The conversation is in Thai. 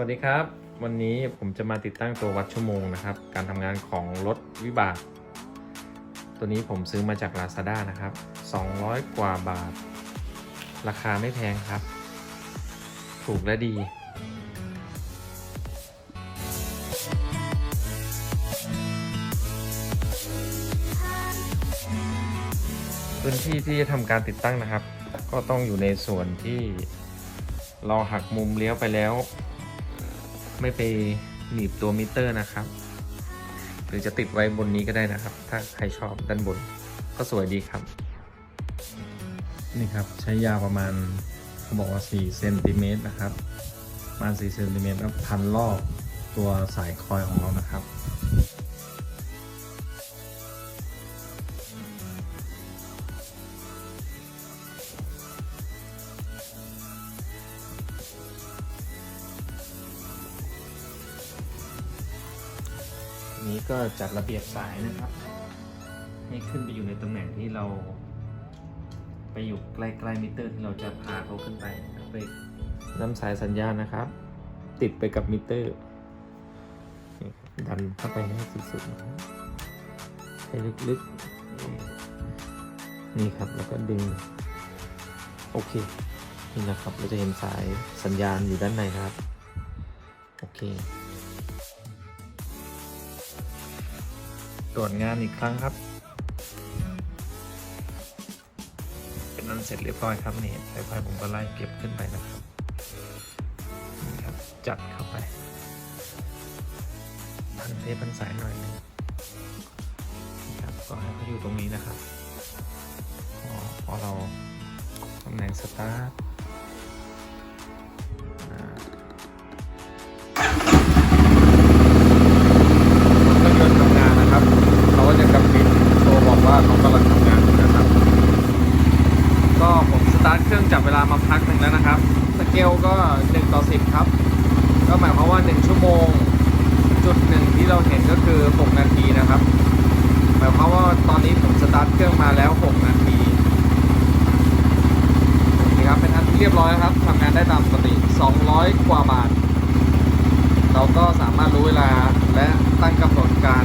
วัสดีครับ วันนี้ผมจะมาติดตั้งตัววัดชั่วโมงนะครับ การทำงานของรถวิบาก ตัวนี้ผมซื้อมาจาก Lazada นะครับ 200 กว่าบาท ราคาไม่แพงครับ ถูกและดีพื้นที่ที่จะทำการติดตั้งนะครับ ก็ต้องอยู่ในส่วนที่เราหักมุมเลี้ยวไปแล้ว ไม่ไปหนีบตัวมิเตอร์นะครับ หรือจะติดไว้บนนี้ก็ได้นะครับ ถ้าใครชอบด้านบนก็สวยดีครับ นี่ครับใช้ยาวประมาณเขาบอกว่า4เซนติเมตรนะครับประมาณ4เซนติเมตรแล้วพันรอบตัวสายคอยของเรานะครับ นี้ก็จัดระเบียบสายนะครับ ให้ขึ้นไปอยู่ในตำแหน่งที่เรา ไปอยู่ใกล้ๆมิเตอร์ที่เราจะพาเขาขึ้นไปไปนำสายสัญญาณนะครับ ติดไปกับมิเตอร์ดันเข้าไปให้สุดๆนะครับให้ลึกๆ นี่ครับแล้วก็ดึง โอเค นี่นะครับ เราจะเห็นสายสัญญาณอยู่ด้านในครับ โอเค ตรวจงานอีกครั้งครับ เป็นนั้นเสร็จเรียบร้อยครับนี่สายไฟผมก็ไล่เก็บขึ้นไปนะครับนี่ครับ จัดเข้าไปพันเทปพันสายหน่อยหนึงนี่ครับก็ให้เขาอยู่ตรงนี้นะครับพอพอเราตำแหน่งสตาร์ท พักหนึ่งแล้วนะครับ สเกลก็ 1 ต่อ 10 ครับ ก็หมายความว่า 1 ชั่วโมง จุดหนึ่งที่เราเห็นก็คือ 6 นาทีนะครับ หมายความว่าตอนนี้ผมสตาร์ทเครื่องมาแล้ว 6 นาทีโอเคครับ เป็นอันที่เรียบร้อยครับทำงานได้ตามปกติ 200 กว่าบาท เราก็สามารถรู้เวลาและตั้งกำหนดการ